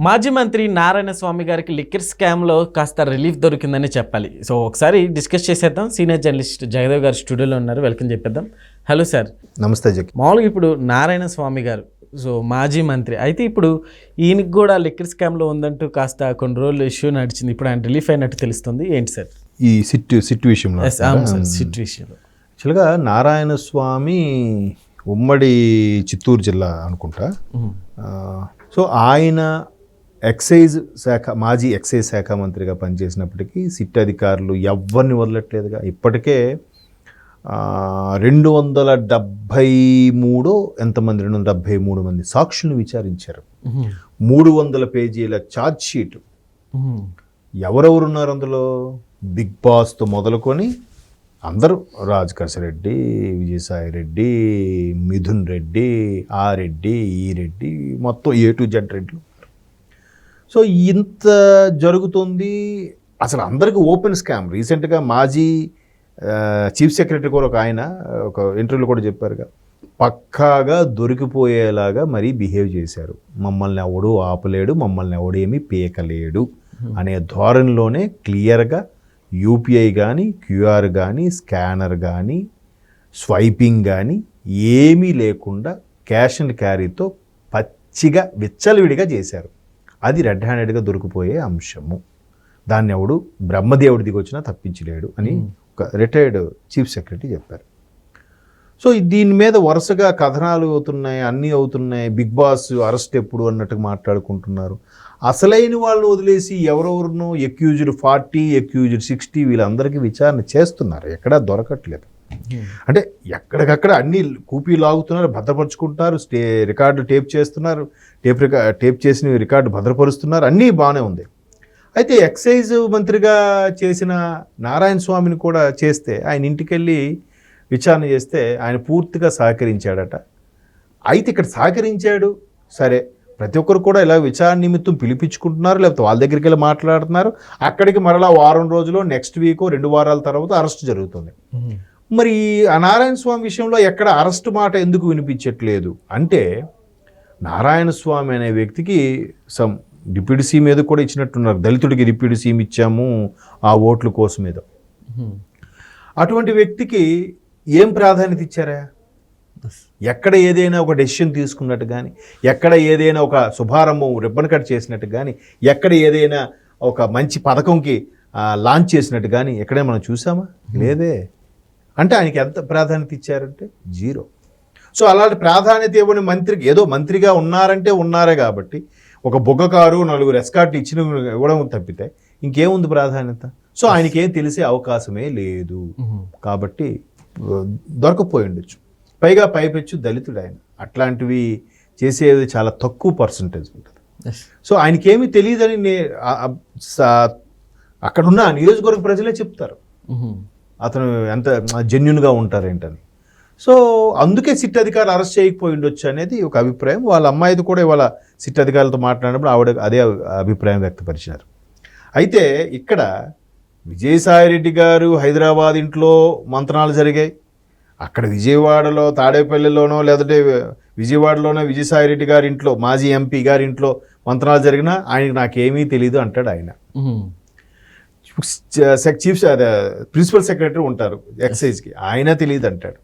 మాజీ మంత్రి నారాయణ స్వామి గారికి లిక్కర్ స్కామ్లో కాస్త రిలీఫ్ దొరికిందని చెప్పాలి. సో ఒకసారి డిస్కస్ చేసేద్దాం. సీనియర్ జర్నలిస్ట్ జగదేవ్ గారు స్టూడియోలో ఉన్నారు. వెల్కమ్ చెప్పేద్దాం. హలో సార్ నమస్తే జకి. మామూలుగా ఇప్పుడు నారాయణ స్వామి గారు సో మాజీ మంత్రి. అయితే ఇప్పుడు ఈయనకి కూడా లిక్కర్ స్కామ్లో ఉందంటూ కాస్త కొన్ని రోజులు ఇష్యూ నడిచింది. ఇప్పుడు ఆయన రిలీఫ్ అయినట్టు తెలుస్తుంది. ఏంటి సార్ ఈ సిట్ సిట్ విషయంలో సిచ్యువేషన్ యాక్చువల్గా నారాయణ స్వామి ఉమ్మడి చిత్తూరు జిల్లా అనుకుంటా. సో ఆయన ఎక్సైజ్ శాఖ మాజీ ఎక్సైజ్ శాఖ మంత్రిగా పనిచేసినప్పటికీ సిట్ అధికారులు ఎవరిని వదలట్లేదుగా. ఇప్పటికే రెండు వందల డెబ్భై మూడో ఎంతమంది రెండు వందల డెబ్భై మూడు మంది సాక్షులను విచారించారు. మూడు వందల పేజీల ఛార్జ్ షీట్ ఎవరెవరు ఉన్నారు అందులో? బిగ్ బాస్తో మొదలుకొని అందరూ రెడ్డి విజయసాయి రెడ్డి మిథున్ రెడ్డి ఆ రెడ్డి ఈ రెడ్డి మొత్తం ఏ టు జెడ్ రెడ్లు. సో ఇంత జరుగుతుంది. అసలు అందరికీ ఓపెన్ స్కామ్. రీసెంట్గా మాజీ చీఫ్ సెక్రటరీ కూడా ఒక ఆయన ఒక ఇంటర్వ్యూలో కూడా చెప్పారుగా పక్కాగా దొరికిపోయేలాగా మరీ బిహేవ్ చేశారు. మమ్మల్ని ఎవడు ఆపలేడు మమ్మల్ని ఎవడేమీ పీకలేడు అనే ధోరణిలోనే క్లియర్గా యూపీఐ కానీ క్యూఆర్ కానీ స్కానర్ కానీ స్వైపింగ్ కానీ ఏమీ లేకుండా క్యాష్ అండ్ క్యారీతో పచ్చిగా విచ్చలవిడిగా చేశారు. అది రెడ్ హ్యాండెడ్గా దొరికిపోయే అంశము. దాన్ని ఎవడు బ్రహ్మదేవుడి దిగి వచ్చినా తప్పించలేడు అని ఒక రిటైర్డ్ చీఫ్ సెక్రటరీ చెప్పారు. సో దీని మీద వరుసగా కథనాలు అవుతున్నాయి అన్నీ అవుతున్నాయి బిగ్ బాస్ అరెస్ట్ ఎప్పుడు అన్నట్టుగా మాట్లాడుకుంటున్నారు. అసలైన వాళ్ళు వదిలేసి ఎవరెవరినో ఎక్యూజ్డ్ ఫార్టీ ఎక్యూజ్డ్ సిక్స్టీ వీళ్ళందరికీ విచారణ చేస్తున్నారు. ఎక్కడా దొరకట్లేదు. అంటే ఎక్కడికక్కడ అన్ని కూపీ లాగుతున్నారు భద్రపరుచుకుంటారు స్టే రికార్డు టేప్ చేస్తున్నారు టేప్ రికా టేప్ చేసిన రికార్డు భద్రపరుస్తున్నారు అన్నీ బాగానే ఉంది. అయితే ఎక్సైజ్ మంత్రిగా చేసిన నారాయణ స్వామిని కూడా చేస్తే ఆయన ఇంటికి వెళ్ళి విచారణ చేస్తే ఆయన పూర్తిగా సహకరించాడట. అయితే ఇక్కడ సహకరించాడు సరే ప్రతి ఒక్కరు కూడా ఇలా విచారణ నిమిత్తం పిలిపించుకుంటున్నారు లేకపోతే వాళ్ళ దగ్గరికి వెళ్ళి మాట్లాడుతున్నారు అక్కడికి మరలా వారం రోజులు నెక్స్ట్ వీక్ రెండు వారాల తర్వాత అరెస్ట్ జరుగుతుంది. మరి ఆ నారాయణ స్వామి విషయంలో ఎక్కడ అరెస్ట్ మాట ఎందుకు వినిపించట్లేదు? అంటే నారాయణ స్వామి అనే వ్యక్తికి సమ్ డిప్యూటీ సీఎం మీద కూడా ఇచ్చినట్టున్నారు. దళితుడికి డిప్యూటీ సీఎం ఇచ్చాము ఆ ఓట్ల కోసం మీద అటువంటి వ్యక్తికి ఏం ప్రాధాన్యత ఇచ్చారా? ఎక్కడ ఏదైనా ఒక డెసిషన్ తీసుకున్నట్టు కానీ ఎక్కడ ఏదైనా ఒక శుభారంభం రిబ్బన్ కట్ చేసినట్టు కానీ ఎక్కడ ఏదైనా ఒక మంచి పథకంకి లాంచ్ చేసినట్టు కానీ ఎక్కడైనా మనం చూసామా? లేదే. అంటే ఆయనకి ఎంత ప్రాధాన్యత ఇచ్చారంటే? జీరో. సో అలాంటి ప్రాధాన్యత ఇవ్వని మంత్రికి ఏదో మంత్రిగా ఉన్నారంటే ఉన్నారే కాబట్టి ఒక బొగ్గకారు నలుగురు ఎస్కాట్ ఇచ్చిన ఇవ్వడం తప్పితే ఇంకేముంది ప్రాధాన్యత? సో ఆయనకి ఏం తెలిసే అవకాశమే లేదు. కాబట్టి దొరకపోయి ఉండొచ్చు. పైగా పైపెచ్చు దళితుడు ఆయన. అట్లాంటివి చేసేది చాలా తక్కువ పర్సంటేజ్ ఉంటుంది. సో ఆయనకేమీ తెలియదని నే అక్కడున్న నియోజకవర్గ ప్రజలే చెప్తారు. అతను ఎంత జెన్యున్గా ఉంటారేంటని. సో అందుకే సిట్ అధికారులు అరెస్ట్ చేయకపోయి ఉండొచ్చు అనేది ఒక అభిప్రాయం. వాళ్ళ అమ్మాయిది కూడా ఇవాళ సిట్ అధికారులతో మాట్లాడినప్పుడు ఆవిడ అదే అభిప్రాయం వ్యక్తపరిచినారు అయితే ఇక్కడ విజయసాయిరెడ్డి గారు హైదరాబాద్ ఇంట్లో మంత్రాలు జరిగాయి. అక్కడ విజయవాడలో తాడేపల్లిలోనో లేదంటే విజయవాడలోనో విజయసాయిరెడ్డి గారి ఇంట్లో మాజీ ఎంపీ గారి ఇంట్లో మంత్రాలు జరిగినా ఆయనకి నాకేమీ తెలియదు అంటాడు ఆయన. చీఫ్ ప్రిన్సిపల్ సెక్రటరీ ఉంటారు ఎక్సైజ్కి. ఆయన తెలియదు అంటాడు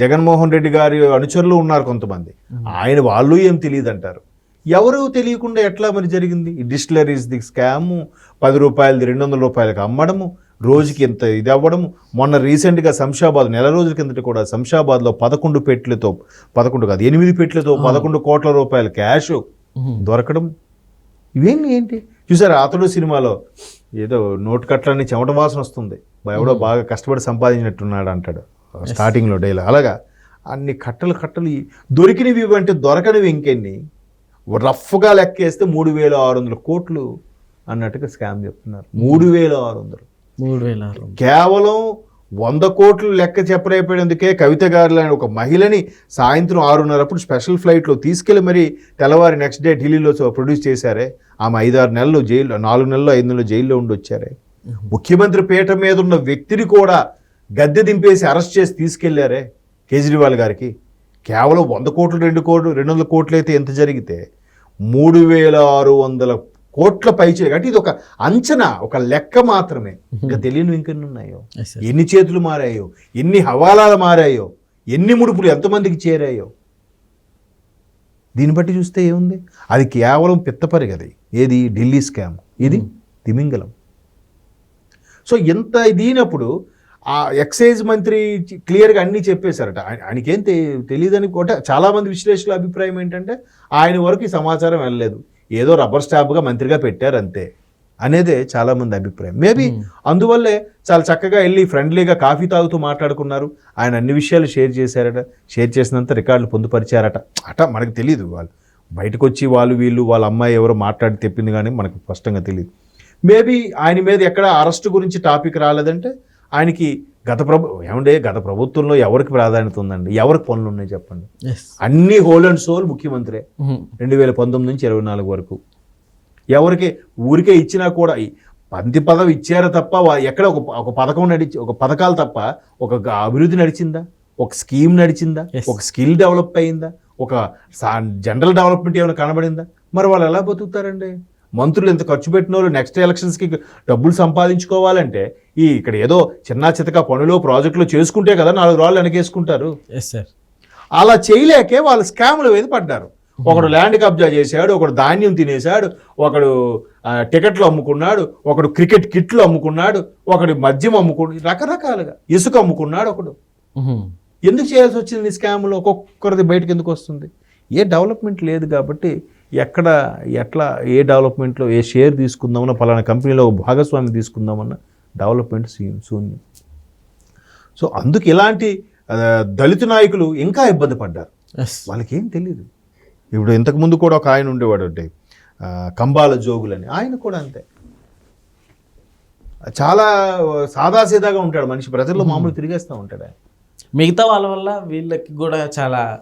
జగన్మోహన్ రెడ్డి గారి అనుచరులు ఉన్నారు కొంతమంది. ఆయన వాళ్ళు ఏం తెలియదు అంటారు ఎవరు తెలియకుండా ఎట్లా మరి జరిగింది? ఈ డిస్టిలరీస్ ది స్కామ్. పది రూపాయలది రెండు వందల రూపాయలకు అమ్మడము. రోజుకి ఇంత ఇది అవ్వడము. మొన్న రీసెంట్గా శంషాబాద్ నెల రోజుల కిందట కూడా శంషాబాద్లో పదకొండు పెట్లతో పదకొండు కాదు ఎనిమిది పెట్లతో పదకొండు కోట్ల రూపాయల క్యాష్ దొరకడం. ఇవేంటి ఏంటి? చూసారా అతడు సినిమాలో ఏదో నోటు కట్లన్నీ చెమట వాసన వస్తుంది. ఎవడో బాగా కష్టపడి సంపాదించినట్టున్నాడు అంటాడు. స్టార్టింగ్లో డైలా అలాగా అన్ని కట్టలు కట్టలు దొరికినవి అంటే దొరకనివి ఇంకెన్ని? రఫ్గా లెక్కేస్తే మూడు వేల ఆరు వందల కోట్లు అన్నట్టుగా స్కామ్ చెప్తున్నారు. మూడు వేల ఆరు వందలు. మూడు వేల. కేవలం వంద కోట్లు లెక్క చెప్పలేకపోయేందుకే కవిత గారు లాంటి ఒక మహిళని సాయంత్రం ఆరున్నరప్పుడు స్పెషల్ ఫ్లైట్లో తీసుకెళ్ళి మరి తెల్లవారి నెక్స్ట్ డే ఢిల్లీలో ప్రొడ్యూస్ చేశారే. ఆమె ఐదారు నెలలు జైల్లో నాలుగు నెలలు ఐదు నెలలు జైల్లో ఉండి వచ్చారే ముఖ్యమంత్రి పీఠ మీద ఉన్న వ్యక్తిని కూడా గద్దె దింపేసి అరెస్ట్ చేసి తీసుకెళ్ళారే కేజ్రీవాల్ గారికి. కేవలం వంద కోట్లు రెండు కోట్లు రెండు వందల కోట్లు అయితే ఎంత జరిగితే మూడు వేల ఆరు వందల కోట్ల పైచే అంటే ఇది ఒక అంచనా ఒక లెక్క మాత్రమే. ఇంకా తెలియని ఇంకెన్ని ఉన్నాయో? ఎన్ని చేతులు మారాయో? ఎన్ని హవాలాలు మారాయో? ఎన్ని ముడుపులు ఎంతమందికి చేరాయో? దీన్ని బట్టి చూస్తే ఏముంది? అది కేవలం పిత్తపరి అది ఏది? ఢిల్లీ స్కామ్. ఇది తిమింగలం. సో ఎంత దీనప్పుడు ఆ ఎక్సైజ్ మంత్రి క్లియర్గా అన్నీ చెప్పేశారట. ఆయన- ఆయనకేం తె తెలియదని కూడా చాలామంది విశ్లేషకుల అభిప్రాయం ఏంటంటే ఆయన వరకు ఈ సమాచారం వెళ్ళలేదు. ఏదో రబ్బర్ స్టాంప్గా మంత్రిగా పెట్టారు అంతే అనేదే చాలామంది అభిప్రాయం. మేబీ అందువల్లే చాలా చక్కగా వెళ్ళి ఫ్రెండ్లీగా కాఫీ తాగుతూ మాట్లాడుకున్నారు. ఆయన అన్ని విషయాలు షేర్ చేశారట. షేర్ చేసినంత రికార్డులు పొందుపరిచారట. అట మనకు తెలియదు వాళ్ళు. బయటకు వచ్చి వాళ్ళు వీళ్ళు వాళ్ళ అమ్మాయి ఎవరో మాట్లాడి తెప్పింది కానీ మనకు స్పష్టంగా తెలియదు మేబీ ఆయన మీద ఎక్కడ అరెస్ట్ గురించి టాపిక్ రాలేదంటే ఆయనకి గత ప్రభు ఏమంటే గత ప్రభుత్వంలో ఎవరికి ప్రాధాన్యత ఉందండి? ఎవరికి పనులు ఉన్నాయి చెప్పండి? అన్ని హోల్ అండ్ సోల్ ముఖ్యమంత్రే. రెండు వేల పంతొమ్మిది నుంచి ఇరవై నాలుగు వరకు. ఎవరికి ఊరికే ఇచ్చినా కూడా పంతి పదవి ఇచ్చారు తప్ప ఎక్కడ ఒక ఒక పథకం నడిచి ఒక పథకాలు తప్ప ఒక అభివృద్ధి నడిచిందా? ఒక స్కీమ్ నడిచిందా. ఒక స్కిల్ డెవలప్ అయిందా? ఒక జనరల్ డెవలప్మెంట్ ఏమైనా కనబడిందా? మరి వాళ్ళు ఎలా బతుకుతారండి? మంత్రులు ఎంత ఖర్చు పెట్టిన వాళ్ళు నెక్స్ట్ ఎలక్షన్స్కి డబ్బులు సంపాదించుకోవాలంటే ఈ ఇక్కడ ఏదో చిన్న చితక పనులు ప్రాజెక్టులు చేసుకుంటే కదా నాలుగు రాళ్ళు వెనకేసుకుంటారు. ఎస్ సార్ అలా చేయలేకే వాళ్ళు స్కాముల మీద పడ్డారు. ఒకడు ల్యాండ్ కబ్జా చేశాడు ఒకడు ధాన్యం తినేశాడు ఒకడు టికెట్లు అమ్ముకున్నాడు ఒకడు క్రికెట్ కిట్లు అమ్ముకున్నాడు ఒకడు మద్యం అమ్ముకున్నాడు రకరకాలుగా ఇసుక అమ్ముకున్నాడు ఒకడు. ఎందుకు చేయాల్సి వచ్చింది ఈ స్కామ్లో ఒక్కొక్కరిది బయటకు ఎందుకు వస్తుంది? ఏ డెవలప్మెంట్ లేదు కాబట్టి ఎక్కడ ఎట్లా ఏ డెవలప్మెంట్లో ఏ షేర్ తీసుకుందామన్నా పలానా కంపెనీలో భాగస్వామి తీసుకుందామన్నా డెవలప్మెంట్ శూన్యం. సో అందుకు ఇలాంటి దళిత నాయకులు ఇంకా ఇబ్బంది పడ్డారు. వాళ్ళకి తెలియదు ఇప్పుడు ఇంతకుముందు కూడా ఒక ఆయన ఉండేవాడు అంటే కంబాల జోగులని. ఆయన కూడా అంతే. చాలా సాదాసీదాగా ఉంటాడు మనిషి. ప్రజల్లో మామూలు తిరిగేస్తూ ఉంటాడు ఆయన. మిగతా వాళ్ళ వల్ల వీళ్ళకి కూడా చాలా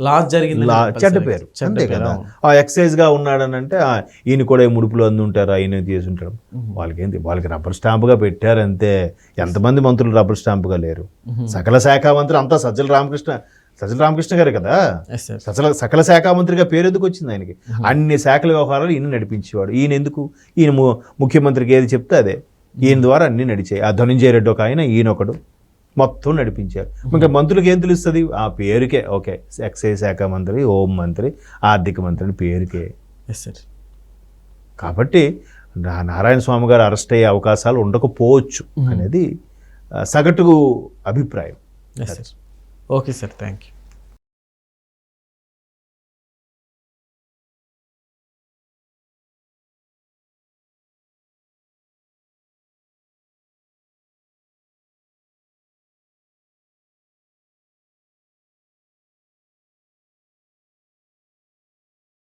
లాస్ జరిగింది చెడ్డ పేరు. అంతే కదా. ఆ ఎక్సైజ్గా ఉన్నాడని అంటే ఈయన కూడా ముడుపులు అందుంటారు ఆయన చేసి ఉంటాడు. వాళ్ళకి ఏంటి వాళ్ళకి రబ్బర్ స్టాంపుగా పెట్టారు అంతే ఎంతమంది మంత్రులు రబ్బర్ స్టాంపుగా లేరు. సకల శాఖ మంత్రి అంతా సజ్జల రామకృష్ణ సజ్జల రామకృష్ణ గారే కదా? సార్ సకల శాఖ మంత్రిగా పేరు ఎందుకు వచ్చింది ఆయనకి? అన్ని శాఖల వ్యవహారాలు ఈయన నడిపించేవాడు. ఈయన ఎందుకు? ఈయన ముఖ్యమంత్రికి ఏది చెప్తే అదే. ఈయన ద్వారా అన్ని నడిచాయి. ఆ ధనుంజయ రెడ్డి ఒక ఆయన ఈయన ఒకడు. మొత్తం నడిపించారు. ఇంకా మంత్రులకు ఏం తెలుస్తుంది? ఆ పేరుకే. ఓకే. ఎక్సైజ్ శాఖ మంత్రి హోం మంత్రి ఆర్థిక మంత్రి అని పేరుకే. ఎస్ సార్ కాబట్టి నారాయణ స్వామి గారు అరెస్ట్ అయ్యే అవకాశాలు ఉండకపోవచ్చు అనేది సగటు అభిప్రాయం. Sir okay sir thank you